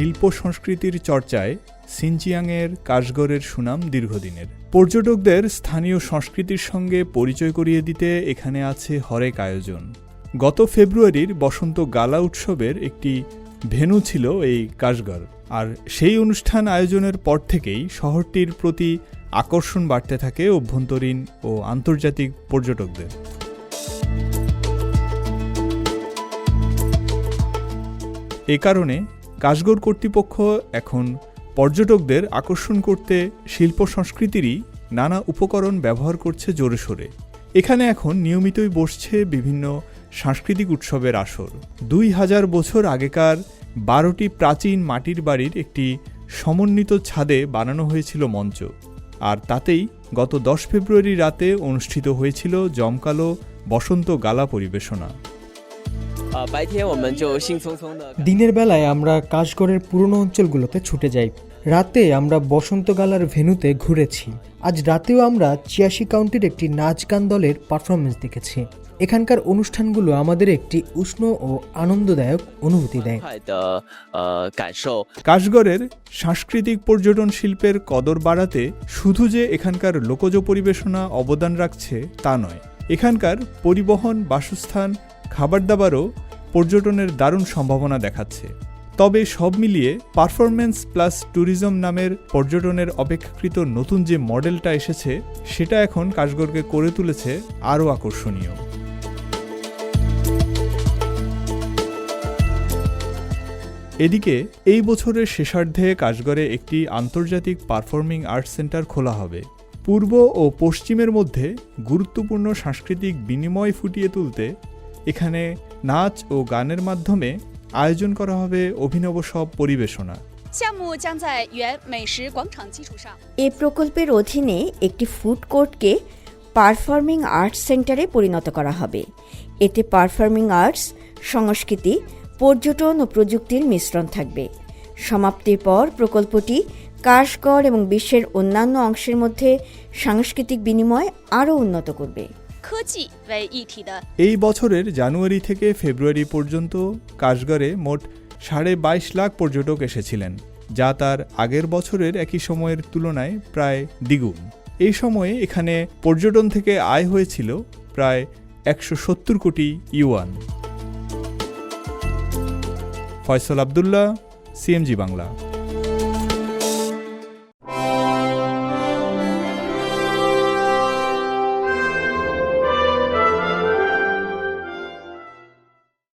শিল্প সংস্কৃতির চর্চায় সিনচিয়াংয়ের কাশগড়ের সুনাম দীর্ঘদিনের। পর্যটকদের স্থানীয় সংস্কৃতির সঙ্গে পরিচয় করিয়ে দিতে এখানে আছে হরেক আয়োজন। গত ফেব্রুয়ারির বসন্ত গালা উৎসবের একটি ভেন্যু ছিল এই কাশগড় আর সেই অনুষ্ঠান আয়োজনের পর থেকেই শহরটির প্রতি আকর্ষণ বাড়তে থাকে অভ্যন্তরীণ ও আন্তর্জাতিক পর্যটকদের। এ কারণে কাশগড় কর্তৃপক্ষ এখন পর্যটকদের আকর্ষণ করতে শিল্প সংস্কৃতিরই নানা উপকরণ ব্যবহার করছে জোরে সোরে। এখানে এখন নিয়মিতই বসছে বিভিন্ন সাংস্কৃতিক উৎসবের আসর। দুই হাজার বছর আগেকার বারোটি প্রাচীন মাটির বাড়ির একটি সমন্বিত ছাদে বানানো হয়েছিল মঞ্চ। আর তাতেই গত দশ ফেব্রুয়ারি রাতে অনুষ্ঠিত হয়েছিল জমকালো বসন্ত গালা পরিবেশনা। দিনের বেলায় আমরা কাশগড়ের পুরনো অঞ্চলগুলোতে ছুটে যাই। রাতে আমরা বসন্ত গালার ভেনুতে ঘুরেছি। আজ রাতেও আমরা চিয়াশি কাউন্টির একটি নাচ গান দলের পারফরমেন্স দেখেছি। এখানকার অনুষ্ঠানগুলো আমাদের একটি উষ্ণ ও আনন্দদায়ক অনুভূতি দেয়। কাশগড়ের সাংস্কৃতিক পর্যটন শিল্পের কদর বাড়াতে শুধু যে এখানকার লোকজ পরিবেশনা অবদান রাখছে তা নয় এখানকার পরিবহন বাসস্থান খাবার দাবারও পর্যটনের দারুণ সম্ভাবনা দেখাচ্ছে। তবে সব মিলিয়ে পারফরমেন্স প্লাস ট্যুরিজম নামের পর্যটনের অপেক্ষাকৃত নতুন যে মডেলটা এসেছে, সেটা এখন কাশগড়কে করে তুলেছে আরও আকর্ষণীয়। এদিকে, এই বছরের শেষার্ধে কাশগড়ে একটি আন্তর্জাতিক পারফর্মিং আর্টস সেন্টার খোলা হবে। পূর্ব ও পশ্চিমের মধ্যে গুরুত্বপূর্ণ সাংস্কৃতিক বিনিময় ফুটিয়ে তুলতে এখানে নাচ ও গানের মাধ্যমে আয়োজন করা হবে অভিনব সব পরিবেশনা। এ প্রকল্পের অধীনে একটি ফুড কোর্টকে পারফর্মিং আর্টস সেন্টারে পরিণত করা হবে। এতে পারফর্মিং আর্টস সংস্কৃতি পর্যটন ও প্রযুক্তির মিশ্রণ থাকবে। সমাপ্তির পর প্রকল্পটি কাশগড় এবং বিশ্বের অন্যান্য অংশের মধ্যে সাংস্কৃতিক বিনিময় আরও উন্নত করবে। 科技为一体的 এই বছরের জানুয়ারি থেকে ফেব্রুয়ারি পর্যন্ত কাশগড়ে মোট সাড়ে বাইশ লাখ পর্যটক এসেছিলেন যা তার আগের বছরের একই সময়ের তুলনায় প্রায় দ্বিগুণ এই সময়ে এখানে পর্যটন থেকে আয় হয়েছিল প্রায় একশো সত্তর কোটি ইউয়ান ফয়সল আবদুল্লাহ সিএমজি বাংলা